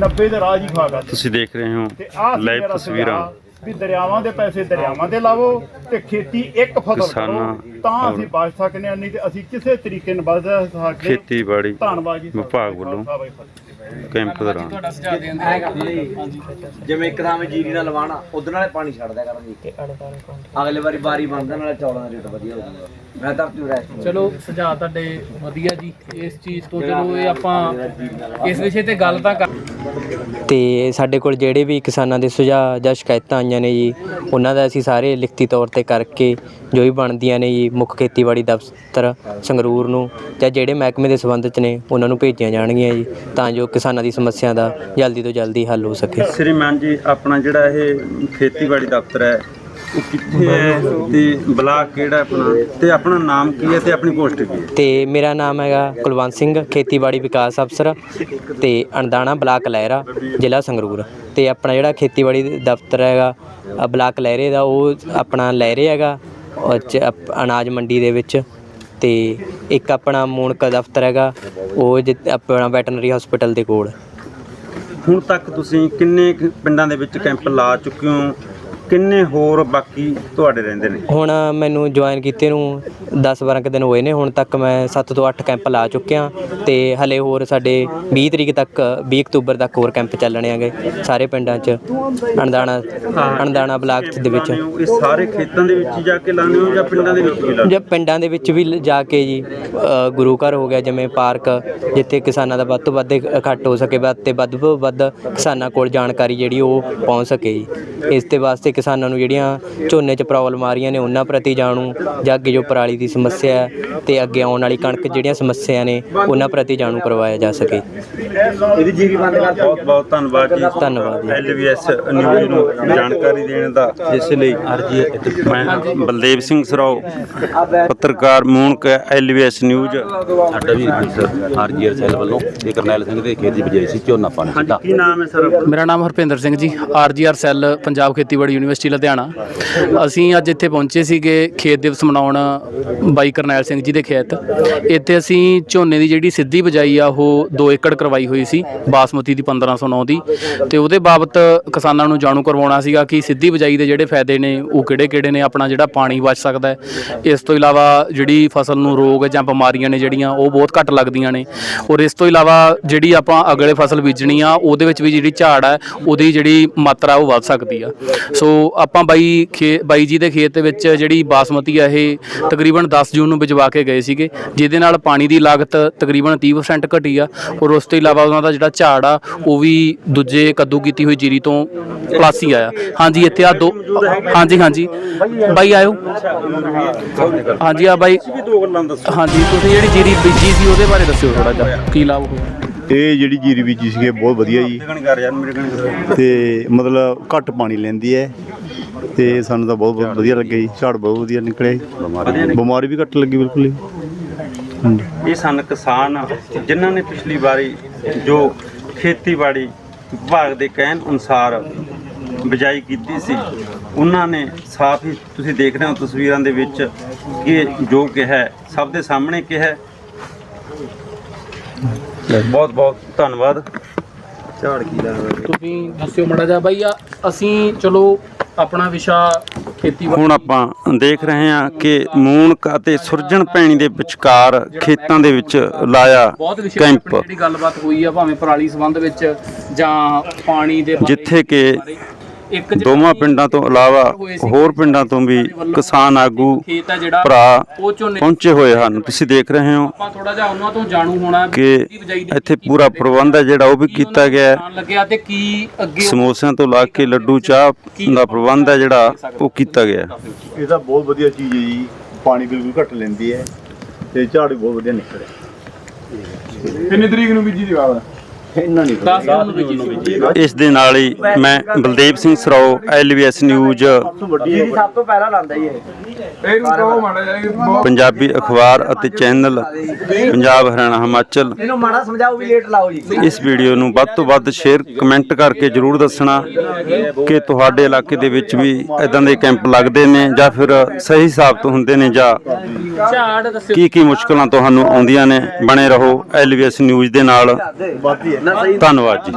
90 ਦੇ ਰਾਜ ਹੀ ਖਾ ਗਿਆ। ਤੁਸੀਂ ਦੇਖ ਰਹੇ ਹੋ ਤੇ ਲਾਈਵ ਤਸਵੀਰਾਂ। ਵੀ ਦਰਿਆਵਾਂ ਦੇ ਪੈਸੇ ਦਰਿਆਵਾਂ ਦੇ ਲਾਵੋ ਤੇ ਖੇਤੀ ਇੱਕ ਫਸਲ ਕਰੋ। ਤਾਂ ਅਸੀਂ ਬਚ ਸਕਨੇ ਹਾਂ ਨਹੀਂ ਤੇ ਅਸੀਂ ਕਿਸੇ ਤਰੀਕੇ ਨਾਲ ਬਚ ਸਕਦੇ ਖੇਤੀਬਾੜੀ ਧੰਨਵਾਦ ਜੀ ਵਿਭਾਗ ਵੱਲੋਂ ਕੈਂਪ ਦੌਰਾਨ। ਜਿਵੇਂ ਇੱਕਦਮ ਜੀਰੀ ਨਾਲ ਲਵਾਣਾ ਉਦੋਂ ਨਾਲੇ ਪਾਣੀ ਛੱਡ ਦਿਆ ਕਰਾਂਗੇ। ਅਗਲੇ ਵਾਰੀ ਬਾਰੀ ਬਣਦਾ ਨਾਲੇ ਚੌਲਾਂ ਦਾ ਰੇਟ ਵਧੀਆ ਹੋ ਜਾਊਗਾ। ਮੈਂ ਤਾਂ ਰਹਿ ਚਲੋ ਸੁਝਾਅ ਤੁਹਾਡੇ ਵਧੀਆ ਜੀ। ਇਸ ਚੀਜ਼ ਤੋਂ ਚਲੋ ਇਹ ਆਪਾਂ ਇਸ ਵਿਸ਼ੇ ਤੇ ਗੱਲ ਤਾਂ ਕਰ ਤੇ ਸਾਡੇ ਕੋਲ ਜਿਹੜੇ ਵੀ ਕਿਸਾਨਾਂ ਦੇ ਸੁਝਾਅ ਜਾਂ ਸ਼ਿਕਾਇਤਾਂ ਆਈਆਂ ਨੇ ਜੀ ਉਹਨਾਂ ਦਾ ਅਸੀਂ ਸਾਰੇ ਲਿਖਤੀ ਤੌਰ ਤੇ ਕਰਕੇ ਜੋ ਵੀ ਬਣਦੀਆਂ ਨੇ ਜੀ ਮੁੱਖ ਖੇਤੀਬਾੜੀ ਦਫ਼ਤਰ ਸੰਗਰੂਰ ਨੂੰ ਜਾਂ ਜਿਹੜੇ ਮਹਿਕਮੇ ਦੇ ਸੰਬੰਧ ਚ ਨੇ ਉਹਨਾਂ ਨੂੰ ਭੇਜੀਆਂ ਜਾਣਗੀਆਂ ਜੀ ਤਾਂ ਜੋ ਕਿਸਾਨਾਂ ਦੀ ਸਮੱਸਿਆ ਦਾ ਜਲਦੀ ਤੋਂ ਜਲਦੀ ਹੱਲ ਹੋ ਸਕੇ। ਸ਼੍ਰੀਮਾਨ ਜੀ ਆਪਣਾ ਜਿਹੜਾ ਇਹ ਖੇਤੀਬਾੜੀ ਦਫ਼ਤਰ ਹੈ ਉਹ ਕਿੱਥੇ ਹੈ ਤੇ ਬਲਾਕ ਕਿਹੜਾ ਆਪਣਾ? ਤੇ ਆਪਣਾ ਨਾਮ ਕੀ ਹੈ ਤੇ ਆਪਣੀ ਪੋਸਟ ਕੀ ਹੈ? ਤੇ ਮੇਰਾ ਨਾਮ ਹੈਗਾ ਕੁਲਵੰਤ ਸਿੰਘ ਖੇਤੀਬਾੜੀ ਵਿਕਾਸ ਅਫਸਰ ਤੇ ਅਣਦਾਣਾ ਬਲਾਕ ਲਹਿਰਾ ਜ਼ਿਲ੍ਹਾ ਸੰਗਰੂਰ। ਤੇ ਆਪਣਾ ਜਿਹੜਾ ਖੇਤੀਬਾੜੀ ਦਫ਼ਤਰ ਹੈਗਾ ਅ, ਬਲਾਕ ਲਹਿਰੇ ਦਾ ਉਹ ਆਪਣਾ ਲਹਿਰੇ ਹੈਗਾ ਉਹ 'ਚ ਅਪ- ਅਨਾਜ ਮੰਡੀ ਦੇ ਵਿੱਚ। ਤੇ ਇੱਕ ਆਪਣਾ ਮੂਣਕ ਦਫ਼ਤਰ ਹੈਗਾ ਉਹ ਜਿ- ਆਪਣਾ ਵੈਟਰਨਰੀ ਹਸਪੀਟਲ ਦੇ ਕੋਲ। ਹੁਣ ਤੱਕ ਤੁਸੀਂ ਕਿੰਨੇ ਕੁ ਪਿੰਡਾਂ ਦੇ ਵਿੱਚ ਕੈਂਪ ਲਾ ਚੁੱਕੇ ਹੋ? ਕਿੰਨੇ ਹੋਰ ਬਾਕੀ ਤੁਹਾਡੇ ਰਹਿੰਦੇ ਨੇ? ਹੁਣ ਮੈਨੂੰ ਜੁਆਇਨ ਕੀਤੇ ਨੂੰ 10-12 ਕੁ ਦਿਨ ਹੋਏ ਨੇ ਹੁਣ ਤੱਕ ਮੈਂ 7 ਤੋਂ 8 ਕੈਂਪ ਲਾ ਚੁੱਕਿਆ ਤੇ ਹਲੇ ਹੋਰ ਸਾਡੇ 20 ਤਰੀਕ ਤੱਕ 20 ਅਕਤੂਬਰ ਤੱਕ ਹੋਰ ਕੈਂਪ ਚੱਲਣੇ ਆਗੇ ਸਾਰੇ ਪਿੰਡਾਂ 'ਚ ਅਣਦਾਣਾ ਅਣਦਾਣਾ ਬਲਾਕ ਦੇ ਵਿੱਚ। ਇਹ ਸਾਰੇ ਖੇਤਾਂ ਦੇ ਵਿੱਚ ਜਾ ਕੇ ਲਾਉਂਦੇ ਹੋ ਜਾਂ ਪਿੰਡਾਂ ਦੇ ਵਿੱਚ ਵੀ ਲਾਉਂਦੇ ਜਾਂ ਪਿੰਡਾਂ ਦੇ ਵਿੱਚ ਵੀ ਜਾ ਕੇ ਜੀ ਗੁਰੂ ਘਰ ਹੋ ਗਿਆ ਜਿਵੇਂ ਪਾਰਕ ਜਿੱਥੇ ਕਿਸਾਨਾਂ ਦਾ ਵੱਧ ਤੋਂ ਵੱਧ ਇਕੱਠ ਹੋ ਸਕੇ ਵੱਧ ਤੇ ਵੱਧ ਤੋਂ ਵੱਧ ਕਿਸਾਨਾਂ ਕੋਲ ਜਾਣਕਾਰੀ ਜਿਹੜੀ ਉਹ ਪਹੁੰਚ ਸਕੇ ਜੀ। ਇਸ ਦੇ ਵਾਸਤੇ ਕਿਸਾਨਾਂ ਨੂੰ ਜਿਹੜੀਆਂ ਝੋਨੇ 'ਚ ਪ੍ਰੋਬਲਮ ਆ ਰਹੀਆਂ ਨੇ ਉਹਨਾਂ ਪ੍ਰਤੀ ਜਾਣੂ ਜਾਂ ਅੱਗੇ ਜੋ ਪਰਾਲੀ ਦੀ ਸਮੱਸਿਆ ਹੈ ਤੇ ਅੱਗੇ ਆਉਣ ਵਾਲੀ ਕਣਕ ਜਿਹੜੀਆਂ ਸਮੱਸਿਆ ਨੇ ਉਹਨਾਂ ਪ੍ਰਤੀ ਜਾਣੂ ਕਰਵਾਇਆ ਜਾ ਸਕੇ। ਇਹਦੀ ਜੀਰੀ ਬੰਦ ਕਰ ਬਹੁਤ ਬਹੁਤ ਧੰਨਵਾਦ ਜੀ। ਧੰਨਵਾਦ ਜੀ। ਐਲਵੀਐਸ ਨਿਊਜ਼ ਨੂੰ ਜਾਣਕਾਰੀ ਦੇਣ ਦਾ ਇਸ ਲਈ ਮੈਂ ਬਲਦੇਵ ਸਿੰਘ ਸਰਾਓ ਪੱਤਰਕਾਰ ਮੂਨਕ ਐਲਵੀਐਸ ਨਿਊਜ਼। ਸਾਡਾ ਵੀ ਸਰ ਆਰਜੀਆਰ ਸੈੱਲ ਵੱਲੋਂ। ਤੇ ਕਰਨੈਲ ਸਿੰਘ ਦੇ ਖੇਤ ਦੀ ਬਜਾਈ ਸੀ ਝੋਨਾ ਪਾਣੀ ਸਿੱਧਾ। ਕੀ ਨਾਮ ਹੈ ਸਰ ਮੇਰਾ ਨਾਮ ਹਰਪਿੰਦਰ ਸਿੰਘ ਜੀ ਆਰਜੀਆਰ ਸੈੱਲ ਪੰਜਾਬ ਖੇਤੀਬਾੜੀ ਯੂਨੀਵਰਸਿਟੀ ਲੁਧਿਆਣਾ। ਅਸੀਂ ਅੱਜ ਇੱਥੇ ਪਹੁੰਚੇ ਸੀਗੇ ਖੇਤ ਦਿਵਸ ਮਨਾਉਣ ਬਾਈ ਕਰਨੈਲ ਸਿੰਘ ਜੀ ਦੇ ਖੇਤ। ਇੱਥੇ ਅਸੀਂ ਝੋਨੇ ਦੀ ਜਿਹੜੀ ਸਿੱਧੀ ਬਜਾਈ ਆ, ਉਹ 2 ਏਕੜ ਕਰਵਾਈ ਹੋਈ ਸੀ, ਬਾਸਮਤੀ ਦੀ 1509 ਦੀ। ਤੇ ਉਹਦੇ ਬਾਬਤ ਕਿਸਾਨਾਂ ਨੂੰ ਜਾਣੂ ਕਰਵਾਉਣਾ ਸੀਗਾ ਕਿ ਸਿੱਧੀ ਬਜਾਈ ਦੇ ਜਿਹੜੇ ਫਾਇਦੇ ਨੇ, ਉਹ ਕਿਹੜੇ-ਕਿਹੜੇ ਨੇ, ਆਪਣਾ ਜਿਹੜਾ ਪਾਣੀ ਬਚ ਸਕਦਾ ਹੈ। ਇਸ ਤੋਂ ਇਲਾਵਾ ਜਿਹੜੀ ਫਸਲ ਨੂੰ ਰੋਗ ਜਾਂ ਬਿਮਾਰੀਆਂ ਨੇ ਜਿਹੜੀਆਂ, ਉਹ ਬਹੁਤ ਘੱਟ ਲੱਗਦੀਆਂ ਨੇ। ਔਰ ਇਸ ਤੋਂ ਇਲਾਵਾ ਜਿਹੜੀ ਆਪਾਂ ਅਗਲੇ ਫਸਲ ਬੀਜਣੀ ਆ, ਉਹਦੇ ਵਿੱਚ ਵੀ ਜਿਹੜੀ ਝਾੜ ਆ, ਉਹਦੀ ਜਿਹੜੀ ਮਾਤਰਾ ਉਹ ਵੱਧ ਸਕਦੀ ਆ। ਸੋ ਆਪਾਂ ਬਾਈ ਖੇ ਬਾਈ ਜੀ ਦੇ ਖੇਤ ਦੇ ਵਿੱਚ ਜਿਹੜੀ ਬਾਸਮਤੀ ਆ, ਇਹ ਤਕਰੀਬਨ 10 ਜੂਨ ਨੂੰ ਬਿਜਵਾ ਕੇ ਗਏ ਸੀਗੇ, ਜਿਹਦੇ ਨਾਲ ਪਾਣੀ ਦੀ ਲਾਗਤ ਤਕਰੀਬਨ 30% ਘਟੀ ਆ ਔਰ ਉਸ ਤੋਂ ਇਲਾਵਾ ਉਹਨਾਂ ਦਾ ਜਿਹੜਾ ਝਾੜ ਆ, ਉਹ ਵੀ ਦੂਜੇ ਕੱਦੂ ਕੀਤੀ ਹੋਈ ਜੀਰੀ ਤੋਂ ਪਲੱਸ ਹੀ ਆਇਆ। ਹਾਂਜੀ, ਇੱਥੇ ਆ ਦੋ, ਹਾਂਜੀ ਹਾਂਜੀ। ਬਾਈ ਆਇਓ। ਹਾਂਜੀ, ਆ ਬਾਈ। ਦੋ ਗੱਲਾਂ ਦੱਸੋ ਹਾਂਜੀ, ਤੁਸੀਂ ਜਿਹੜੀ ਜੀਰੀ ਬੀਜੀ ਸੀ ਉਹਦੇ ਬਾਰੇ ਦੱਸਿਓ ਥੋੜਾ ਜਿਹਾ। ਕੀ ਲਾਭ ਹੋਇਆ ਇਹ ਜਿਹੜੀ ਜੀਰੀ ਬੀਜੀ ਸੀਗੀ ਬਹੁਤ ਵਧੀਆ ਜੀ। ਤੇ ਮਤਲਬ ਘੱਟ ਪਾਣੀ ਲੈਂਦੀ ਹੈ। ਤੇ ਸਾਨੂੰ ਤਾਂ ਬਹੁਤ ਬਹੁਤ ਵਧੀਆ ਲੱਗਿਆ ਜੀ। ਝਾੜ ਬਹੁਤ ਵਧੀਆ ਨਿਕਲਿਆ ਜੀ ਬਿਮਾਰੀ ਵੀ ਘੱਟ ਲੱਗੀ ਬਿਲਕੁਲ ਹਾਂਜੀ ਇਹ ਸਨ ਕਿਸਾਨ ਜਿਨ੍ਹਾਂ ਨੇ ਪਿਛਲੀ ਵਾਰੀ ਜੋ ਖੇਤੀਬਾੜੀ ਵਿਭਾਗ ਦੇ ਕਹਿਣ ਅਨੁਸਾਰ ਬਿਜਾਈ ਕੀਤੀ ਸੀ ਉਹਨਾਂ ਨੇ ਸਾਫ਼ ਹੀ ਤੁਸੀਂ ਦੇਖ ਰਹੇ ਹੋ ਤਸਵੀਰਾਂ ਦੇ ਵਿੱਚ ਕਿ ਜੋ ਕਿਹਾ ਸਭ ਦੇ ਸਾਹਮਣੇ ਕਿਹਾ। ਬਹੁਤ ਬਹੁਤ ਧੰਨਵਾਦ। ਤੁਸੀਂ ਦੱਸਿਓ ਮੜਾ ਜਾ ਬਾਈ ਆ ਅਸੀਂ ਚਲੋ ਆਪਣਾ ਵਿਸ਼ਾ ਖੇਤੀਬਾੜੀ ਹੁਣ ਆਪਾਂ ਦੇਖ ਰਹੇ ਹਾਂ ਕਿ ਮੂਨਕ ਅਤੇ ਸੁਰਜਣ ਪੈਣੀ ਦੇ ਵਿਚਕਾਰ ਖੇਤਾਂ ਦੇ ਵਿੱਚ ਲਾਇਆ ਬਹੁਤ ਵਿਸ਼ੇ ਕੈਂਪ। ਜਿਹੜੀ ਗੱਲਬਾਤ ਹੋਈ ਆ ਭਾਵੇਂ ਪਰਾਲੀ ਸੰਬੰਧ ਵਿੱਚ ਜਾਂ ਪਾਣੀ ਦੇ ਬਾਰੇ, ਜਿੱਥੇ ਕਿ। ਇੱਕ ਦੋਵਾਂ ਪਿੰਡਾਂ ਤੋਂ ਇਲਾਵਾ ਹੋਰ ਪਿੰਡਾਂ ਤੋਂ ਵੀ ਕਿਸਾਨ ਆਗੂ ਭਰਾ ਪਹੁੰਚੇ ਹੋਏ ਹਨ। ਤੁਸੀਂ ਦੇਖ ਰਹੇ ਹੋ ਆਪਾਂ ਥੋੜਾ ਜਿਹਾ ਉਹਨਾਂ ਤੋਂ ਜਾਣੂ ਹੋਣਾ ਵੀ ਕਿ ਇੱਥੇ ਪੂਰਾ ਪ੍ਰਬੰਧ ਹੈ ਜਿਹੜਾ ਉਹ ਵੀ ਕੀਤਾ ਗਿਆ ਹੈ। ਨੁਕਸਾਨ ਲੱਗਿਆ ਤੇ ਕੀ ਅੱਗੇ ਸਮੋਸਿਆਂ ਤੋਂ ਲਾ ਕੇ ਲੱਡੂ ਚਾਹ ਦਾ ਪ੍ਰਬੰਧ ਹੈ ਜਿਹੜਾ ਉਹ ਕੀਤਾ ਗਿਆ ਹੈ। ਇਹ ਤਾਂ ਬਹੁਤ ਵਧੀਆ ਚੀਜ਼ ਹੈ ਜੀ। ਪਾਣੀ ਬਿਲਕੁਲ ਘੱਟ ਲੈਂਦੀ ਹੈ ਤੇ ਝਾੜ ਬਹੁਤ ਵਧੀਆ ਨਿਕਲਿਆ ਕਿੰਨੀ ਤਰੀਕ ਨੂੰ ਬੀਜੀ ਦੀ ਗੱਲ ਇੰਨਾ ਨਹੀਂ 10 ਜੂਨ ਨੂੰ ਬੀਜੀ ਸੀ ਇਸ ਦੇ ਨਾਲ ਹੀ ਮੈਂ ਬਲਦੇਵ ਸਿੰਘ ਸਰਾਓ ਐਲਵੀਐਸ ਨਿਊਜ਼ ਸਭ ਤੋਂ ਪਹਿਲਾਂ ਲਾਂਦਾ ਹੀ ਇਹ ਪੰਜਾਬੀ ਅਖਬਾਰ ਅਤੇ ਚੈਨਲ ਪੰਜਾਬ ਹਰਿਆਣਾ ਹਿਮਾਚਲ। ਇਹਨੂੰ ਮਾੜਾ ਸਮਝਾਓ ਵੀ ਲੇਟ ਲਾਓ ਜੀ। ਇਸ ਵੀਡੀਓ ਨੂੰ ਵੱਧ ਤੋਂ ਵੱਧ ਸ਼ੇਅਰ ਕਮੈਂਟ ਕਰਕੇ ਜਰੂਰ ਦੱਸਣਾ ਕਿ ਤੁਹਾਡੇ ਇਲਾਕੇ ਦੇ ਵਿੱਚ ਵੀ ਇਦਾਂ ਦੇ ਕੈਂਪ ਲੱਗਦੇ ਨੇ ਜਾਂ ਫਿਰ ਸਹੀ ਸਾਬਤ ਹੁੰਦੇ ਨੇ ਜਾਂ ਕੀ ਕੀ ਮੁਸ਼ਕਲਾਂ ਤੁਹਾਨੂੰ ਆਉਂਦੀਆਂ ਨੇ ਬਣੇ ਰਹੋ ਐਲਵੀਐਸ ਨਿਊਜ਼ ਦੇ ਨਾਲ। ਧੰਨਵਾਦ ਜੀ।